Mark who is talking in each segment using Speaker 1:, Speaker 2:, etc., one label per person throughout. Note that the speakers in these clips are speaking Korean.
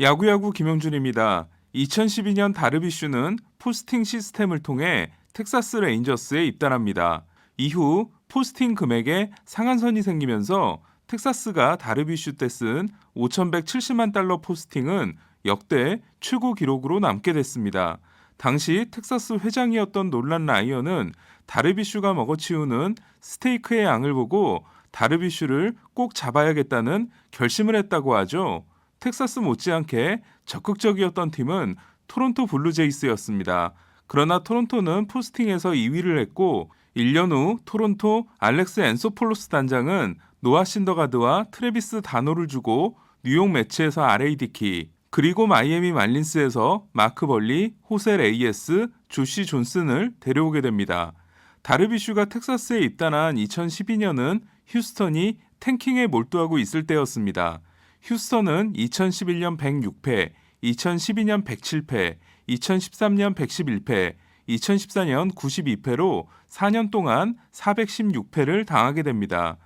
Speaker 1: 야구야구 김영준입니다. 2012년 다르비슈는 포스팅 시스템을 통해 텍사스 레인저스에 입단합니다. 이후 포스팅 금액에 상한선이 생기면서 텍사스가 다르비슈 때 쓴 5,170만 달러 포스팅은 역대 최고 기록으로 남게 됐습니다. 당시 텍사스 회장이었던 놀란 라이언은 다르비슈가 먹어치우는 스테이크의 양을 보고 다르비슈를 꼭 잡아야겠다는 결심을 했다고 하죠. 텍사스 못지않게 적극적이었던 팀은 토론토 블루제이스였습니다. 그러나 토론토는 포스팅에서 2위를 했고 1년 후 토론토 알렉스 엔소폴로스 단장은 노아 신더가드와 트레비스 다노를 주고 뉴욕 매치에서 RA 디키 그리고 마이애미 말린스에서 마크 벌리, 호세 레이에스, 조시 존슨을 데려오게 됩니다. 다르비슈가 텍사스에 입단한 2012년은 휴스턴이 탱킹에 몰두하고 있을 때였습니다. 휴스턴은 2011년 106패, 2012년 107패, 2013년 111패, 2014년 92패로 4년 동안 416패를 당하게 됩니다.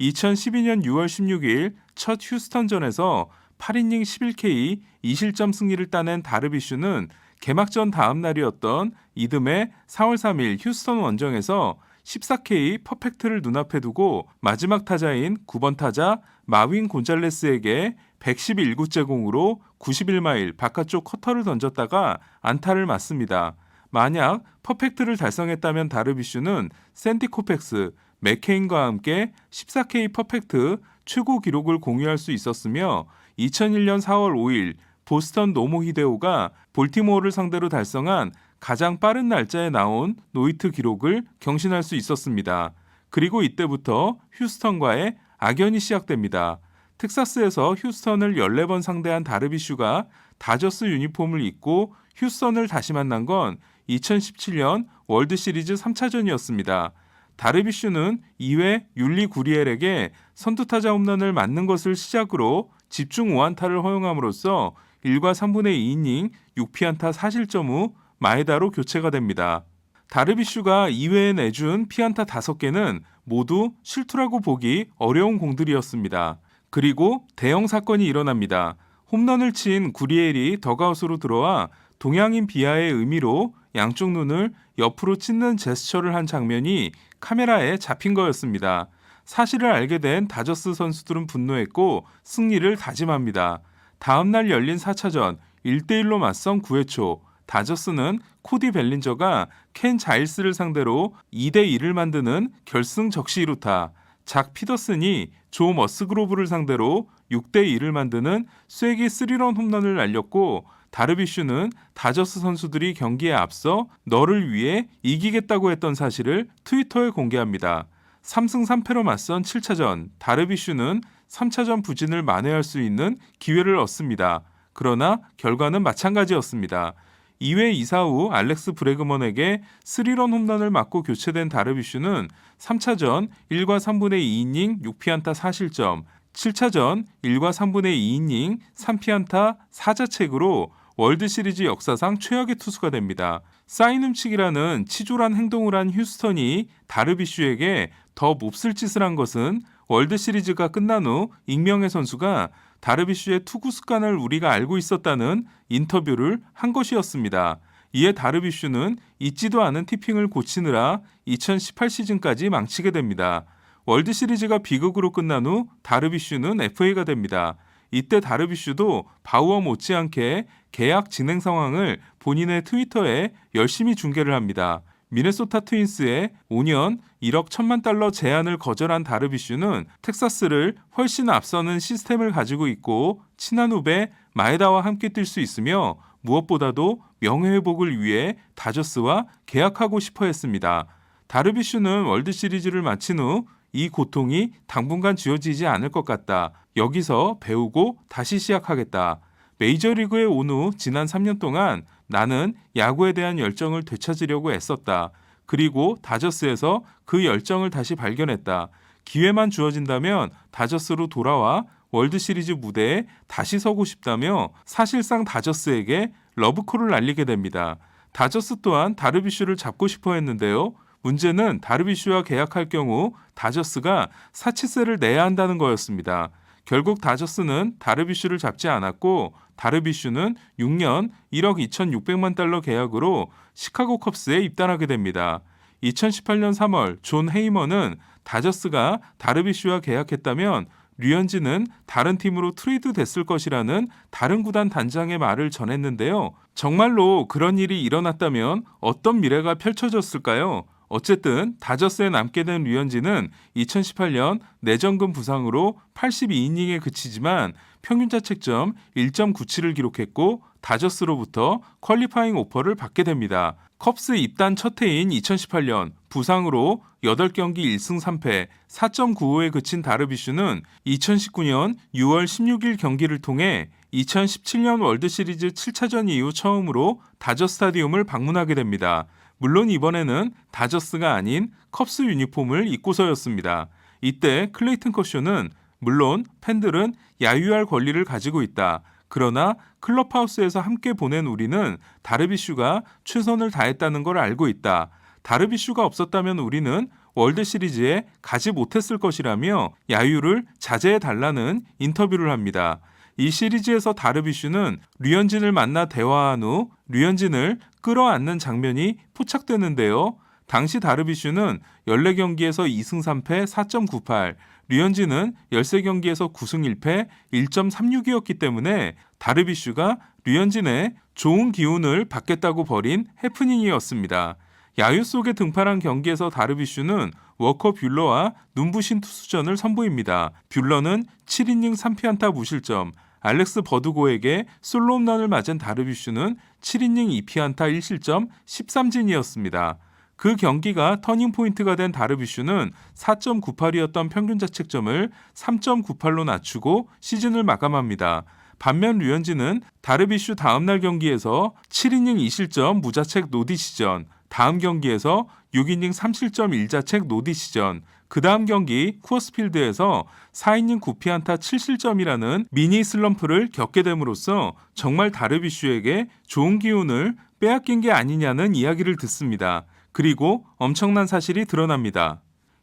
Speaker 1: 2012년 6월 16일 첫 휴스턴전에서 8이닝 11K 2실점 승리를 따낸 다르비슈는 개막전 다음 날이었던 이듬해 4월 3일 휴스턴 원정에서 14K 퍼펙트를 눈앞에 두고 마지막 타자인 9번 타자 마윈 곤잘레스에게 111구째 공으로 91마일 바깥쪽 커터를 던졌다가 안타를 맞습니다. 만약 퍼펙트를 달성했다면 다르비슈는 샌디 코펙스, 맥케인과 함께 14K 퍼펙트 최고 기록을 공유할 수 있었으며 2001년 4월 5일 보스턴 노모 히데오가 볼티모어를 상대로 달성한 가장 빠른 날짜에 나온 노이트 기록을 경신할 수 있었습니다. 그리고 이때부터 휴스턴과의 악연이 시작됩니다. 텍사스에서 휴스턴을 14번 상대한 다르비슈가 다저스 유니폼을 입고 휴스턴을 다시 만난 건 2017년 월드 시리즈 3차전이었습니다. 다르비슈는 2회 율리 구리엘에게 선두타자 홈런을 맞는 것을 시작으로 집중 5안타를 허용함으로써 1과 3분의 2이닝 6피안타 4실점 후 마에다로 교체가 됩니다. 다르비슈가 2회에 내준 피안타 5개는 모두 실투라고 보기 어려운 공들이었습니다. 그리고 대형 사건이 일어납니다. 홈런을 친 구리엘이 더가웃으로 들어와 동양인 비하의 의미로 양쪽 눈을 옆으로 찢는 제스처를 한 장면이 카메라에 잡힌 거였습니다. 사실을 알게 된 다저스 선수들은 분노했고 승리를 다짐합니다. 다음 날 열린 4차전 1대1로 맞선 9회 초 다저스는 코디 벨린저가 켄 자일스를 상대로 2대 2를 만드는 결승 적시 1루타, 작 피더슨이 조 머스그로브를 상대로 6대 2를 만드는 쐐기 3런 홈런을 날렸고 다르비슈는 다저스 선수들이 경기에 앞서 너를 위해 이기겠다고 했던 사실을 트위터에 공개합니다. 3승 3패로 맞선 7차전 다르비슈는 3차전 부진을 만회할 수 있는 기회를 얻습니다. 그러나 결과는 마찬가지였습니다. 2회 2사 후 알렉스 브레그먼에게 3런 홈런을 맞고 교체된 다르비슈는 3차전 1과 3분의 2이닝 6피안타 4실점, 7차전 1과 3분의 2이닝 3피안타 4자책으로 월드 시리즈 역사상 최악의 투수가 됩니다. 사인 훔치기라는 치졸한 행동을 한 휴스턴이 다르비슈에게 더 몹쓸 짓을 한 것은 월드 시리즈가 끝난 후 익명의 선수가 다르비슈의 투구 습관을 우리가 알고 있었다는 인터뷰를 한 것이었습니다. 이에 다르비슈는 잊지도 않은 티핑을 고치느라 2018 시즌까지 망치게 됩니다. 월드 시리즈가 비극으로 끝난 후 다르비슈는 FA가 됩니다. 이때 다르비슈도 바우어 못지않게 계약 진행 상황을 본인의 트위터에 열심히 중계를 합니다. 미네소타 트윈스의 5년 1억 1천만 달러 제안을 거절한 다르비슈는 텍사스를 훨씬 앞서는 시스템을 가지고 있고 친한 후배 마에다와 함께 뛸 수 있으며 무엇보다도 명예회복을 위해 다저스와 계약하고 싶어 했습니다. 다르비슈는 월드 시리즈를 마친 후 이 고통이 당분간 지워지지 않을 것 같다. 여기서 배우고 다시 시작하겠다. 메이저리그에 온 후 지난 3년 동안 나는 야구에 대한 열정을 되찾으려고 애썼다. 그리고 다저스에서 그 열정을 다시 발견했다. 기회만 주어진다면 다저스로 돌아와 월드 시리즈 무대에 다시 서고 싶다며 사실상 다저스에게 러브콜을 날리게 됩니다. 다저스 또한 다르비슈를 잡고 싶어 했는데요. 문제는 다르비슈와 계약할 경우 다저스가 사치세를 내야 한다는 거였습니다. 결국 다저스는 다르비슈를 잡지 않았고 다르비슈는 6년 1억 2,600만 달러 계약으로 시카고 컵스에 입단하게 됩니다. 2018년 3월 존 헤이머는 다저스가 다르비슈와 계약했다면 류현진은 다른 팀으로 트레이드 됐을 것이라는 다른 구단 단장의 말을 전했는데요. 정말로 그런 일이 일어났다면 어떤 미래가 펼쳐졌을까요? 어쨌든 다저스에 남게 된 류현진은 2018년 내전근 부상으로 82이닝에 그치지만 평균 자책점 1.97을 기록했고 다저스로부터 퀄리파잉 오퍼를 받게 됩니다. 컵스 입단 첫 해인 2018년 부상으로 8경기 1승 3패 4.95에 그친 다르비슈는 2019년 6월 16일 경기를 통해 2017년 월드시리즈 7차전 이후 처음으로 다저 스타디움을 방문하게 됩니다. 물론 이번에는 다저스가 아닌 컵스 유니폼을 입고서였습니다. 이때 클레이튼 커쇼는 물론 팬들은 야유할 권리를 가지고 있다. 그러나 클럽하우스에서 함께 보낸 우리는 다르비슈가 최선을 다했다는 걸 알고 있다. 다르비슈가 없었다면 우리는 월드 시리즈에 가지 못했을 것이라며 야유를 자제해 달라는 인터뷰를 합니다. 이 시리즈에서 다르비슈는 류현진을 만나 대화한 후 류현진을 끌어안는 장면이 포착되는데요. 당시 다르비슈는 14경기에서 2승 3패 4.98, 류현진은 13경기에서 9승 1패 1.36이었기 때문에 다르비슈가 류현진의 좋은 기운을 받겠다고 벌인 해프닝이었습니다. 야유 속에 등판한 경기에서 다르비슈는 워커 뷰러와 눈부신 투수전을 선보입니다. 뷰러는 7이닝 3피안타 무실점, 알렉스 버드고에게 솔로 홈런을 맞은 다르비슈는 7이닝 2피안타 1실점 13진이었습니다. 그 경기가 터닝 포인트가 된 다르비슈는 4.98이었던 평균 자책점을 3.98로 낮추고 시즌을 마감합니다. 반면 류현진은 다르비슈 다음날 경기에서 7이닝 2실점 무자책 노디 시전, 다음 경기에서 6이닝 3실점 1자책 노디 시전, 그 다음 경기 쿠어스필드에서 4이닝 9피안타 7실점이라는 미니 슬럼프를 겪게 됨으로써 정말 다르비슈에게 좋은 기운을 빼앗긴 게 아니냐는 이야기를 듣습니다. 그리고 엄청난 사실이 드러납니다.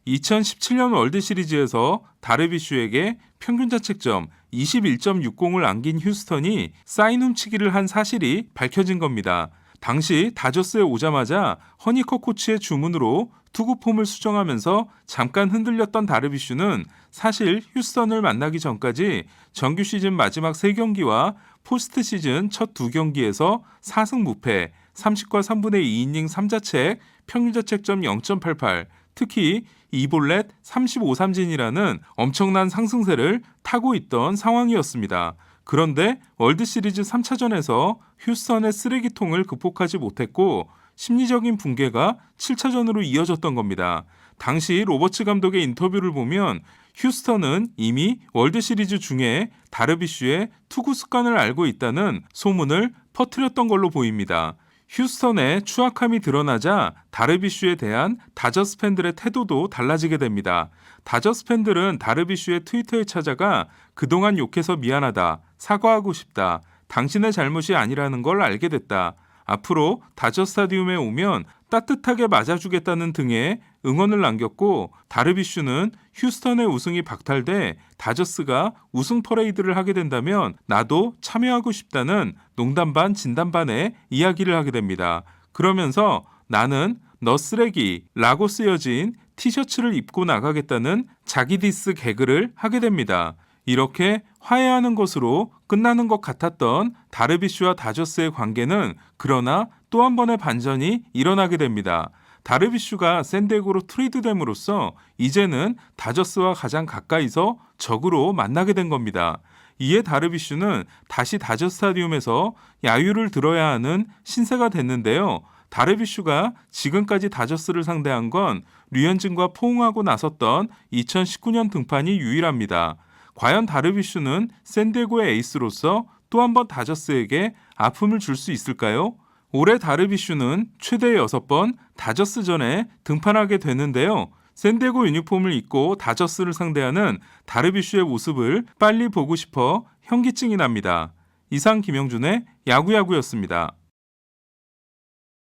Speaker 1: 2017년 월드 시리즈에서 다르비슈에게 평균 자책점 21.60을 안긴 휴스턴이 사인 훔치기를 한 사실이 밝혀진 겁니다. 당시 다저스에 오자마자 허니커 코치의 주문으로 투구 폼을 수정하면서 잠깐 흔들렸던 다르비슈는 사실 휴스턴을 만나기 전까지 정규 시즌 마지막 3경기와 포스트 시즌 첫 2경기에서 4승 무패, 30과 3분의 2이닝 3자책, 평균 자책점 0.88, 특히 2볼렛 35삼진이라는 엄청난 상승세를 타고 있던 상황이었습니다. 그런데 월드 시리즈 3차전에서 휴스턴의 쓰레기통을 극복하지 못했고 심리적인 붕괴가 7차전으로 이어졌던 겁니다. 당시 로버츠 감독의 인터뷰를 보면 휴스턴은 이미 월드 시리즈 중에 다르비슈의 투구 습관을 알고 있다는 소문을 퍼뜨렸던 걸로 보입니다. 휴스턴의 추악함이 드러나자 다르비슈에 대한 다저스 팬들의 태도도 달라지게 됩니다. 다저스 팬들은 다르비슈의 트위터에 찾아가 그동안 욕해서 미안하다, 사과하고 싶다, 당신의 잘못이 아니라는 걸 알게 됐다. 앞으로 다저 스타디움에 오면 따뜻하게 맞아주겠다는 등의 응원을 남겼고 다르비슈는 휴스턴의 우승이 박탈돼 다저스가 우승 퍼레이드를 하게 된다면 나도 참여하고 싶다는 농담 반 진담 반의 이야기를 하게 됩니다. 그러면서 나는 너 쓰레기 라고 쓰여진 티셔츠를 입고 나가겠다는 자기 디스 개그를 하게 됩니다. 이렇게 화해하는 것으로 끝나는 것 같았던 다르비슈와 다저스의 관계는 그러나 또 한 번의 반전이 일어나게 됩니다. 다르비슈가 샌디에고로 트레이드됨으로써 이제는 다저스와 가장 가까이서 적으로 만나게 된 겁니다. 이에 다르비슈는 다시 다저 스타디움에서 야유를 들어야 하는 신세가 됐는데요. 다르비슈가 지금까지 다저스를 상대한 건 류현진과 포옹하고 나섰던 2019년 등판이 유일합니다. 과연 다르비슈는 샌디에고의 에이스로서 또 한 번 다저스에게 아픔을 줄 수 있을까요? 올해 다르비슈는 최대 6번 다저스전에 등판하게 되는데요. 샌디에고 유니폼을 입고 다저스를 상대하는 다르비슈의 모습을 빨리 보고 싶어 현기증이 납니다. 이상 김영준의 야구야구였습니다.